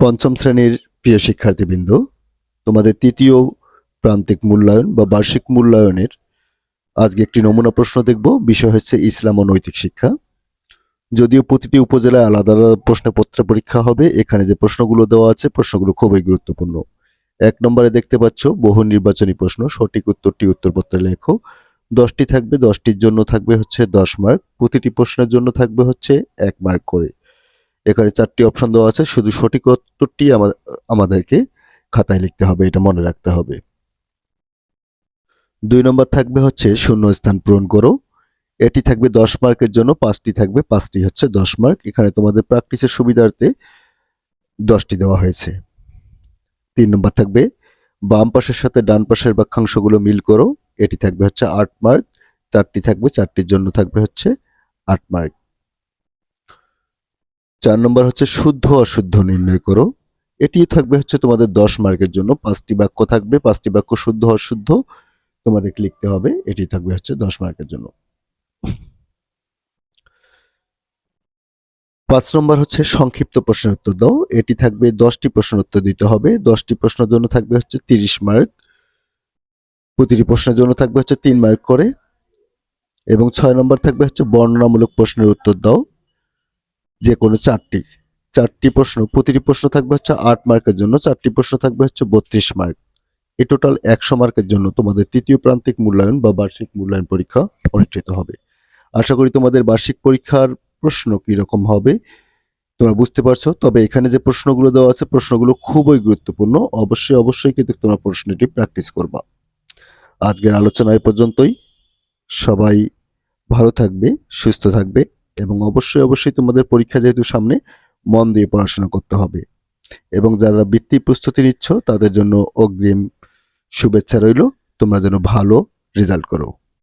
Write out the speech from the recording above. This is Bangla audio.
পঞ্চম শ্রেণির প্রিয় শিক্ষার্থীবৃন্দ, তোমাদের তৃতীয় প্রান্তিক মূল্যায়ন বা বার্ষিক মূল্যায়নের আজকে একটি নমুনা প্রশ্ন দেখব। বিষয় হচ্ছে ইসলাম ও নৈতিক শিক্ষা। যদিও প্রতিটি উপজেলায় আলাদা আলাদা প্রশ্নপত্র পরীক্ষা হবে, এখানে যে প্রশ্নগুলো দেওয়া আছে, প্রশ্নগুলো খুবই গুরুত্বপূর্ণ। এক নম্বরে দেখতে পাচ্ছ, বহু নির্বাচনী প্রশ্ন, সঠিক উত্তরটি উত্তরপত্রে লেখো। দশটি থাকবে, দশটির জন্য থাকবে হচ্ছে দশ মার্ক, প্রতিটি প্রশ্নের জন্য থাকবে হচ্ছে এক মার্ক করে। এখানে চারটি অপশন দেওয়া আছে। শুধু সঠিক উত্তরটি আমাদেরকে খাতায় লিখতে হবে, এটা মনে রাখতে হবে। দুই নম্বর থাকবে হচ্ছে শূন্য স্থান পূরণ করো। এটি থাকবে দশ মার্কের জন্য, পাঁচটি থাকবে, পাঁচটি হচ্ছে দশ মার্ক। এখানে তোমাদের প্র্যাকটিসের সুবিধার্থে দশটি দেওয়া হয়েছে। তিন নম্বর থাকবে বাম পাশের সাথে ডান পাশের বাক্যাংশগুলো মিল করো। এটি থাকবে হচ্ছে আট মার্ক। চারটি থাকবে, চারটির জন্য থাকবে হচ্ছে আট মার্ক। চার নম্বর হচ্ছে শুদ্ধ অশুদ্ধ নির্ণয় করো। এটিও থাকবে হচ্ছে তোমাদের দশ মার্কের জন্য। পাঁচটি বাক্য থাকবে, পাঁচটি বাক্য শুদ্ধ, অশুদ্ধ তোমাদেরকে লিখতে হবে। এটি থাকবে হচ্ছে দশ মার্কের জন্য। পাঁচ নম্বর হচ্ছে সংক্ষিপ্ত প্রশ্নের উত্তর দাও। এটি থাকবে দশটি প্রশ্নের উত্তর দিতে হবে। দশটি প্রশ্নের জন্য থাকবে হচ্ছে তিরিশ মার্ক। প্রতিটি প্রশ্নের জন্য থাকবে হচ্ছে তিন মার্ক করে। এবং ছয় নম্বর থাকবে হচ্ছে বর্ণনামূলক প্রশ্নের উত্তর দাও। যে কোনো চারটি। চারটি প্রশ্ন, প্রতিটি প্রশ্ন থাকবে হচ্ছে আট মার্কের জন্য, চারটি প্রশ্ন থাকবে হচ্ছে বত্রিশ মার্ক। এই টোটাল একশো মার্কের জন্য তোমাদের তৃতীয় প্রান্তিক মূল্যায়ন বা বার্ষিক মূল্যায়ন পরীক্ষা অনুষ্ঠিত হবে। আশা করি তোমাদের বার্ষিক পরীক্ষার প্রশ্ন কি রকম হবে, তোমরা বুঝতে পারছ। তবে এখানে যে প্রশ্নগুলো দেওয়া আছে, প্রশ্নগুলো খুবই গুরুত্বপূর্ণ। অবশ্যই অবশ্যই কিন্তু তোমরা প্রশ্নটি প্র্যাকটিস করবা। আজকের আলোচনা এই পর্যন্তই। সবাই ভালো থাকবে, সুস্থ থাকবে। এবং অবশ্যই অবশ্যই তোমাদের পরীক্ষা যেহেতু সামনে, মন দিয়ে পড়াশোনা করতে হবে। এবং যারা বৃত্তি প্রস্তুতি নিচ্ছ, তাদের জন্য অগ্রিম শুভেচ্ছা রইল। তোমরা যেন ভালো রেজাল্ট করো।